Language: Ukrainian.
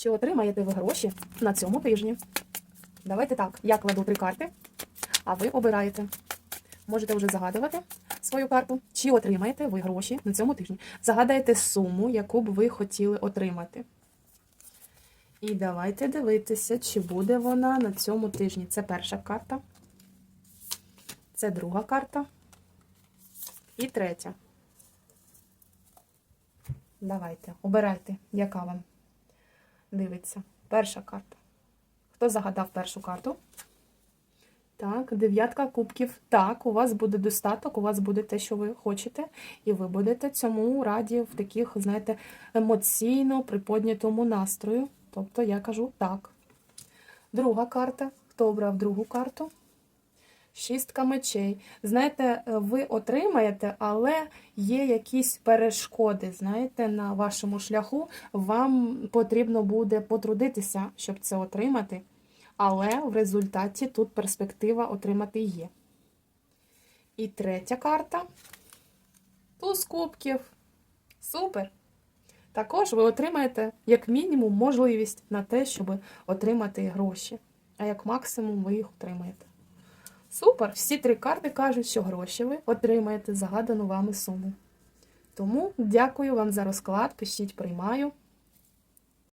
Чи отримаєте ви гроші на цьому тижні? Давайте так, я кладу три карти, а ви обираєте. Можете вже загадувати свою карту, чи отримаєте ви гроші на цьому тижні. Загадайте суму, яку б ви хотіли отримати. І давайте дивитися, чи буде вона на цьому тижні. Це перша карта. Це друга карта. І третя. Давайте, обирайте, яка вам дивиться. Перша карта. Хто загадав першу карту? Так, дев'ятка кубків. Так, у вас буде достаток, у вас буде те, що ви хочете, і ви будете цьому раді в таких, знаєте, емоційно приподнятому настрою. Тобто я кажу так. Друга карта. Хто обрав другу карту? Шістка мечей. Знаєте, ви отримаєте, але є якісь перешкоди, знаєте, на вашому шляху. Вам потрібно буде потрудитися, щоб це отримати. Але в результаті тут перспектива отримати є. І третя карта. Туз кубків. Супер! Також ви отримаєте, як мінімум, можливість на те, щоб отримати гроші. А як максимум ви їх отримаєте. Супер! Всі три карти кажуть, що гроші ви отримаєте загадану вами суму. Тому дякую вам за розклад. Пишіть, приймаю.